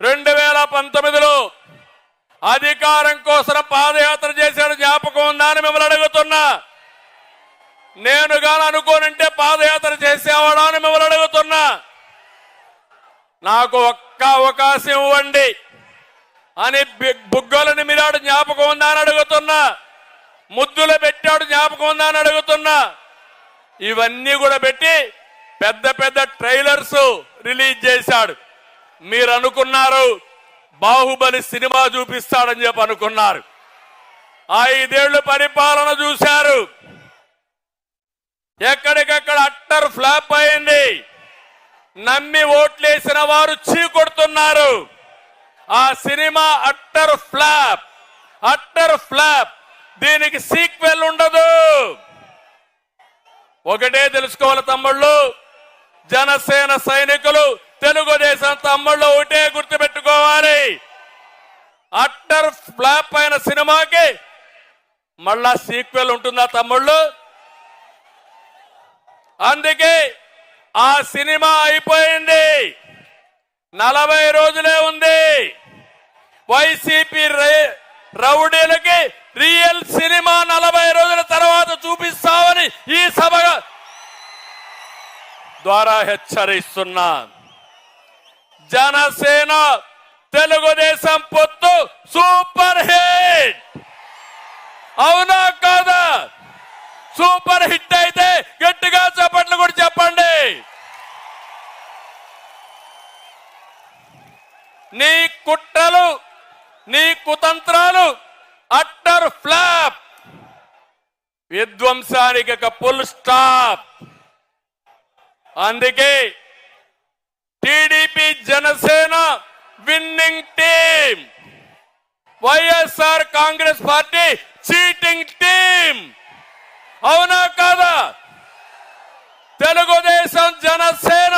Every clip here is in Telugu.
రెండు వేల పంతొమ్మిదిలో అధికారం కోసం పాదయాత్ర చేశాడు జ్ఞాపకం ఉందా అని మిమ్మల్ని అడుగుతున్నా. నేను గాని అనుకోనంటే పాదయాత్ర చేసేవాడా అని మిమ్మల్ని అడుగుతున్నా. నాకు ఒక్క అవకాశం ఇవ్వండి అని బి- బుగ్గలని మీరాడు జ్ఞాపకం ఉందా అని అడుగుతున్నా. ముద్దులు పెట్టాడు జ్ఞాపకం ఉందా అని అడుగుతున్నా. ఇవన్నీ కూడా పెట్టి పెద్ద పెద్ద ట్రైలర్స్ రిలీజ్ చేశాడు. మీరు అనుకున్నారు బాహుబలి సినిమా చూపిస్తాడని చెప్పి అనుకున్నారు. ఐదేళ్ళు పరిపాలన చూశారు. ఎక్కడికక్కడ అట్టర్ ఫ్లాప్ అయింది. నమ్మి ఓట్లేసిన వారు చీకొడుతున్నారు. ఆ cinema utter flop utter flop. దీనికి సీక్వెల్ ఉండదు. ఒకటే తెలుసుకోవాలి తమ్ముళ్ళు జనసేన సైనికులు తెలుగుదేశం తమ్ముళ్ళు ఒకటే గుర్తుపెట్టుకోవాలి. అట్టర్ ఫ్లాప్ అయిన సినిమాకి మళ్ళా సీక్వెల్ ఉంటుందా తమ్ముళ్ళు? అందుకే ఆ సినిమా అయిపోయింది. నలభై రోజులే ఉంది. వైసీపీ రౌడీలకి రియల్ సినిమా నలభై రోజుల తర్వాత చూపిస్తామని ఈ సభ ద్వారా హెచ్చరిస్తున్నాను జనసేన తెలుగుదేశం పొత్తు సూపర్ హిట్. అవునా కాదా? సూపర్ హిట్ అయితే గట్టిగా చప్పట్లు కూడా చెప్పండి. నీ కుట్రలు నీ కుతంత్రాలు అట్టర్ ఫ్లాప్. విధ్వంసానికి ఒక ఫుల్ స్టాప్. అందుకే TDP Janasena winning team YSR Congress party cheating team అవునా కాదా? తెలుగుదేశం జనసేన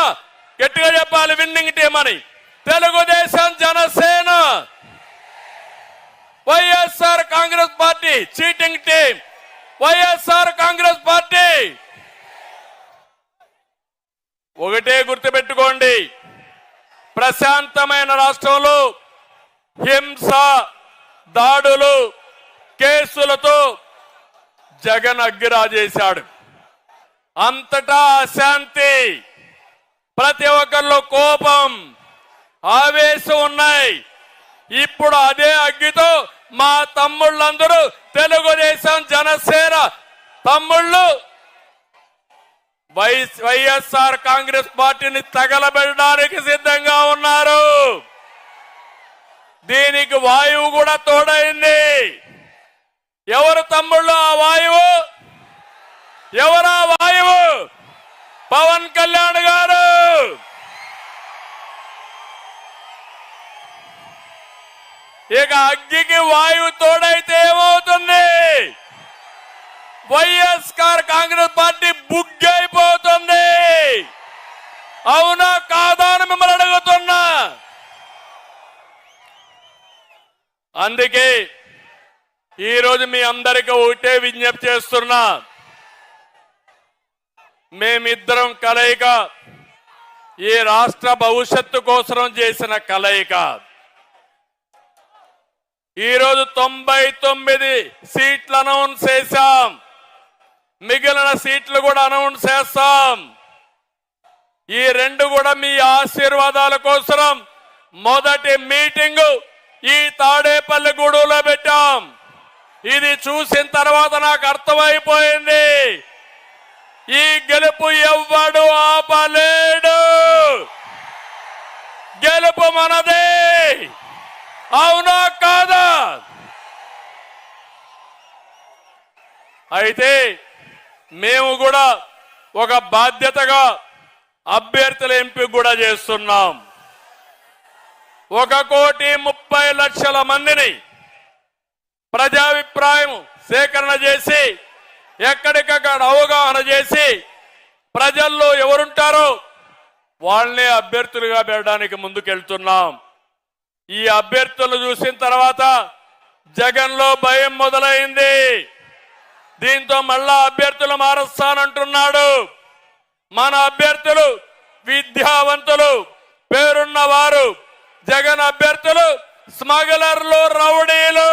గట్టిగా చెప్పాలి విన్నింగ్ టీం అని. Telugu Desam Janasena. YSR Congress party cheating team YSR Congress party ఒకటే గుర్తుపెట్టుకోండి ప్రశాంతమైన రాష్ట్రంలో హింస దాడులు కేసులతో జగన్ అగ్గిరాజేశాడు. అంతటా అశాంతి ప్రతి ఒక్కరిలో కోపం ఆవేశం ఉన్నాయి. ఇప్పుడు అదే అగ్గితో మా తమ్ముళ్ళందరూ తెలుగుదేశం జనసేన తమ్ముళ్ళు వైఎస్ఆర్ కాంగ్రెస్ పార్టీని తగలబెట్టడానికి సిద్ధంగా ఉన్నారు. దీనికి వాయువు కూడా తోడైంది. ఎవరు తమ్ముళ్ళు ఆ వాయువు? ఎవరా వాయువు? పవన్ కళ్యాణ్ గారు! ఇక అగ్గికి వాయువు తోడైతే ఏమవుతుంది? వైఎస్ఆర్ కాంగ్రెస్ పార్టీ బుగ్గై అవునా కాదా అని మిమ్మల్ని అడుగుతున్నా. అందుకే ఈరోజు మీ అందరికీ ఒకటే విజ్ఞప్తి చేస్తున్నా. మేమిద్దరం కలయిక ఈ రాష్ట్ర భవిష్యత్తు కోసం చేసిన కలయిక. ఈరోజు తొంభై తొమ్మిది సీట్లు అనౌన్స్ చేశాం. మిగిలిన సీట్లు కూడా అనౌన్స్ చేస్తాం. ఈ రెండు కూడా మీ ఆశీర్వాదాల కోసం మొదటి మీటింగు ఈ తాడేపల్లి గూడూలో పెట్టాం. ఇది చూసిన తర్వాత నాకు అర్థమైపోయింది. ఈ గెలుపు ఎవ్వడు ఆపలేడు. గెలుపు మనదే. అవునా కాదా? అయితే మేము కూడా ఒక బాధ్యతగా అభ్యర్థుల ఎంపిక కూడా చేస్తున్నాం. ఒక కోటి ముప్పై లక్షల మందిని ప్రజాభిప్రాయం సేకరణ చేసి ఎక్కడికక్కడ అవగాహన చేసి ప్రజల్లో ఎవరుంటారో వాళ్ళనే అభ్యర్థులుగా పెట్టడానికి ముందుకెళ్తున్నాం. ఈ అభ్యర్థులు చూసిన తర్వాత జగన్లో భయం మొదలైంది. దీంతో మళ్ళా అభ్యర్థులు మారుస్తానంటున్నాడు. మన అభ్యర్థులు విద్యావంతులు పేరున్న వారు జగన్ అభ్యర్థులు స్మగ్లర్లు రౌడీలు.